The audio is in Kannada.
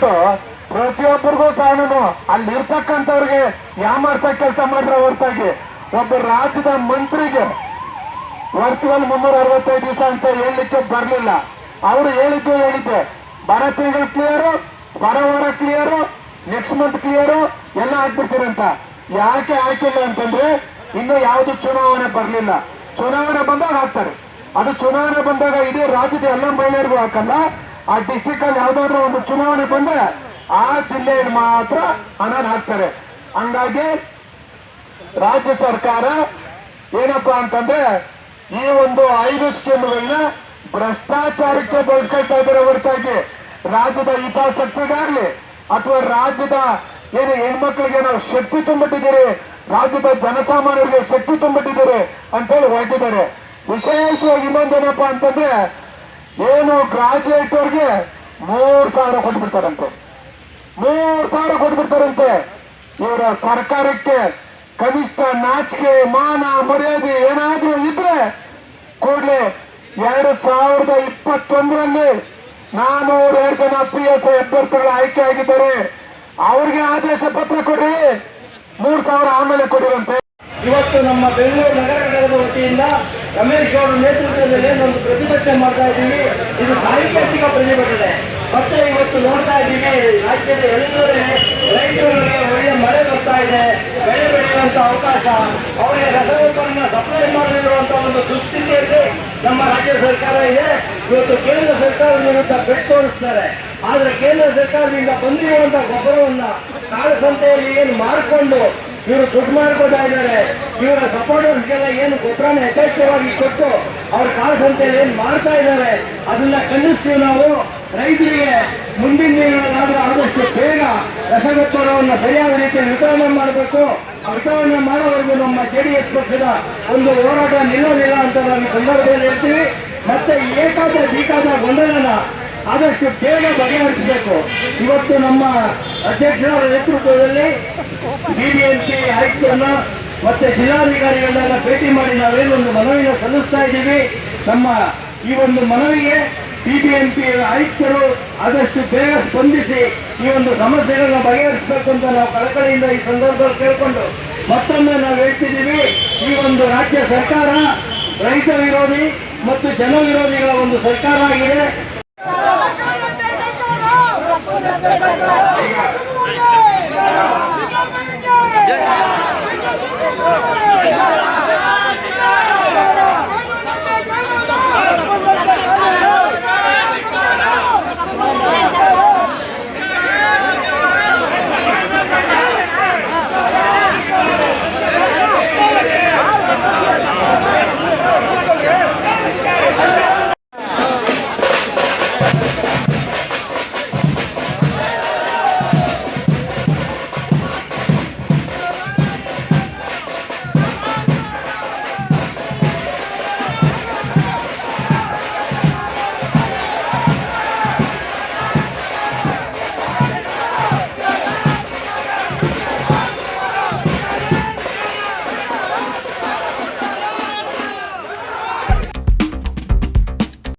ಬಿಟ್ಬಿಟ್ಟು ಪ್ರತಿಯೊಬ್ಬರಿಗೂ ಸಹನು ಅಲ್ಲಿ ಇರ್ತಕ್ಕಂಥವ್ರಿಗೆ ಯಾಮಾರ್ಥ ಕೆಲಸ ಮಾಡ್ರೆ ಹೊರತಾಗಿ? ಒಬ್ಬ ರಾಜ್ಯದ ಮಂತ್ರಿಗೆ ವರ್ಷದಲ್ಲಿ ಮುನ್ನೂರ ಅರವತ್ತೈದು ದಿವಸ ಅಂತ ಹೇಳಲಿಕ್ಕೆ ಬರ್ಲಿಲ್ಲ. ಅವರು ಹೇಳಿದ್ದು ಹೇಳಿದ್ದೆ. ಬರ ತಿಂಗಳು ಕ್ಲಿಯರು ಬರ ವಾರ ಕ್ಲಿಯರು ನೆಕ್ಸ್ಟ್ ಮಂತ್ ಕ್ಲಿಯರು ಎಲ್ಲ ಆಗ್ಬಿಡ್ತೀರಂತ ಯಾಕೆ ಹಾಕಿಲ್ಲ ಅಂತಂದ್ರೆ ಇನ್ನು ಯಾವುದು ಚುನಾವಣೆ ಬರಲಿಲ್ಲ. ಚುನಾವಣೆ ಬಂದಾಗ ಹಾಕ್ತಾರೆ ಅದು ಚುನಾವಣೆ ಬಂದಾಗ ಇಡೀ ರಾಜ್ಯದ ಎಲ್ಲ ಮಹಿಳೆಯರಿಗೂ ಹಾಕಲ್ಲ. ಆ ಡಿಸ್ಟಿಕ್ ಅಲ್ಲಿ ಯಾವ್ದಾದ್ರು ಒಂದು ಚುನಾವಣೆ ಬಂದ್ರೆ ಆ ಜಿಲ್ಲೆಯಲ್ಲಿ ಮಾತ್ರ ಹಣ ಹಾಕ್ತಾರೆ. ಹಂಗಾಗಿ ರಾಜ್ಯ ಸರ್ಕಾರ ಏನಪ್ಪಾ ಅಂತಂದ್ರೆ ಈ ಒಂದು ಐದು ಸ್ಕೀಮ್ಗಳನ್ನ ಭ್ರಷ್ಟಾಚಾರಕ್ಕೆ ಬಳಸ್ಕೊಳ್ತಾ ಇದ್ದಾರೆ ಹೊರತಾಗಿ. ರಾಜ್ಯದ ಹಿತಾಸಕ್ತಿಗಾಗ್ಲಿ ಅಥವಾ ರಾಜ್ಯದ ಏನು ಹೆಣ್ಮಕ್ಳಿಗೆ ನಾವು ಶಕ್ತಿ ತುಂಬಿಟ್ಟಿದ್ದೀರಿ, ರಾಜ್ಯದ ಜನಸಾಮಾನ್ಯರಿಗೆ ಶಕ್ತಿ ತುಂಬಿಟ್ಟಿದ್ದೀರಿ ಅಂತೇಳಿ ಹೊರಟಿದ್ದಾರೆ. ವಿಶೇಷವಾಗಿ ಇನ್ನೊಂದೇನಪ್ಪಾ ಅಂತಂದ್ರೆ ಏನು ಗ್ರಾಜುಯೇಟ್ ಅವ್ರಿಗೆ ಮೂರ್ ಸಾವಿರ ಕೊಟ್ಬಿಡ್ತಾರಂತೆ. ಮೂರ್ ಸಾವಿರ ಕೊಟ್ಬಿಡ್ತಾರಂತೆ. ಇವರ ಸರ್ಕಾರಕ್ಕೆ ಕನಿಷ್ಠ ನಾಚಿಕೆ, ಮಾನ, ಮರ್ಯಾದೆ ಏನಾದರೂ ಇದ್ರೆ ಕೂಡಲೇ ಎರಡು ಸಾವಿರದ ಇಪ್ಪತ್ತೊಂದರಲ್ಲಿ ನಾನೂರ ಎರಡು ಜನ ಪಿ ಎಸ್ ಅಭ್ಯರ್ಥಿಗಳು ಆಯ್ಕೆ ಆಗಿದ್ದಾರೆ ಅವ್ರಿಗೆ ಆದೇಶ ಪತ್ರ ಕೊಡಿ ಮೂರ್ ಸಾವಿರ ಆಮೇಲೆ ಕೊಡಿರಂತೆ ಇವತ್ತು ನಮ್ಮ ಬೆಂಗಳೂರು ನಗರ ವತಿಯಿಂದ ರಮೇಶ್ ಗೌಡ ನೇತೃತ್ವದಲ್ಲಿ ಒಂದು ಪ್ರತಿಭಟನೆ ಮಾಡ್ತಾ ಇದ್ದೀವಿ. ಇದು ಸಾಹಿತ್ಯಿಕ ಪ್ರತಿಭಟನೆ. ಮತ್ತೆ ಇವತ್ತು ನೋಡ್ತಾ ಇದ್ದೀವಿ ರಾಜ್ಯದ ಎಲ್ಲರೂ ರೈತರಿಗೆ ಒಳ್ಳೆ ಮಳೆ ಬರ್ತಾ ಇದೆ. ಬೆಳೆ ಬೆಳೆಯುವಂತ ಅವಕಾಶ, ಅವರಿಗೆ ರಸಗೊಬ್ಬರನ್ನ ಸಪ್ಲೈ ಮಾಡದಿರುವಂತ ಒಂದು ದುಸ್ಥಿತಿಯಲ್ಲಿ ನಮ್ಮ ರಾಜ್ಯ ಸರ್ಕಾರ ಇದೆ. ಇವತ್ತು ಕೇಂದ್ರ ಸರ್ಕಾರದ ವಿರುದ್ಧ ಬೆಟ್ಟು ತೋರಿಸ್ತಾರೆ. ಆದ್ರೆ ಕೇಂದ್ರ ಸರ್ಕಾರದಿಂದ ಬಂದಿರುವಂತ ಗೊಬ್ಬರವನ್ನ ಕಾಳು ಸಂತೆಯಲ್ಲಿ ಏನು ಮಾರ್ಕೊಂಡು ಇವರು ದುಡ್ಡು ಮಾಡ್ಕೊತಾ ಇದ್ದಾರೆ. ಇವರ ಸಪೋರ್ಟರ್ಸ್ಗೆಲ್ಲ ಏನು ಗೊಬ್ಬರನ ಯಥೇಚ್ಛವಾಗಿ ಕೊಟ್ಟು ಅವ್ರ ಕಾಸು ಅಂತೇಳಿ ಏನು ಮಾಡ್ತಾ ಇದ್ದಾರೆ, ಅದನ್ನ ಖಂಡಿಸ್ತೀವಿ ನಾವು. ರೈತರಿಗೆ ಮುಂದಿನ ದಿನಗಳಲ್ಲಾದ್ರೂ ಆದಷ್ಟು ಬೇಗ ರಸಗೊಬ್ಬರವನ್ನು ಸರಿಯಾದ ರೀತಿಯಲ್ಲಿ ವಿತರಣೆ ಮಾಡಬೇಕು. ವಿತರಣೆ ಮಾಡೋವರೆಗೂ ನಮ್ಮ ಜೆಡಿಎಸ್ ಪಕ್ಷದ ಒಂದು ಹೋರಾಟ ನಿಲ್ಲೋದಿಲ್ಲ ಅಂತ ಈ ಸಂದರ್ಭದಲ್ಲಿ ಹೇಳ್ತೀವಿ ಮತ್ತೆ ಏಕಾದ ಬೀಕಾದ ಗೊಂದಲನ ಆದಷ್ಟು ಬೇಗ ಬಗೆಹರಿಸಬೇಕು. ಇವತ್ತು ನಮ್ಮ ಅಧ್ಯಕ್ಷರ ನೇತೃತ್ವದಲ್ಲಿ ಬಿಬಿಎಂಪಿ ಆಯುಕ್ತರನ್ನ ಮತ್ತೆ ಜಿಲ್ಲಾಧಿಕಾರಿಗಳನ್ನೆಲ್ಲ ಭೇಟಿ ಮಾಡಿ ನಾವೇನು ಒಂದು ಮನವಿನ ಸಲ್ಲಿಸ್ತಾ ಇದ್ದೀವಿ. ನಮ್ಮ ಈ ಒಂದು ಮನವಿಗೆ ಬಿಬಿಎಂಪಿ ಆಯುಕ್ತರು ಆದಷ್ಟು ಬೇಗ ಸ್ಪಂದಿಸಿ ಈ ಒಂದು ಸಮಸ್ಯೆಗಳನ್ನ ಬಗೆಹರಿಸಬೇಕು ಅಂತ ನಾವು ಕಳಕಳಿಯಿಂದ ಈ ಸಂದರ್ಭದಲ್ಲಿ ಕೇಳಿಕೊಂಡು ಮತ್ತೊಮ್ಮೆ ನಾವು ಹೇಳ್ತಿದ್ದೀವಿ, ಈ ಒಂದು ರಾಜ್ಯ ಸರ್ಕಾರ ರೈತ ವಿರೋಧಿ ಮತ್ತು ಜನ ವಿರೋಧಿಗಳ ಒಂದು ಸರ್ಕಾರ ಆಗಿದೆ. ಜೈ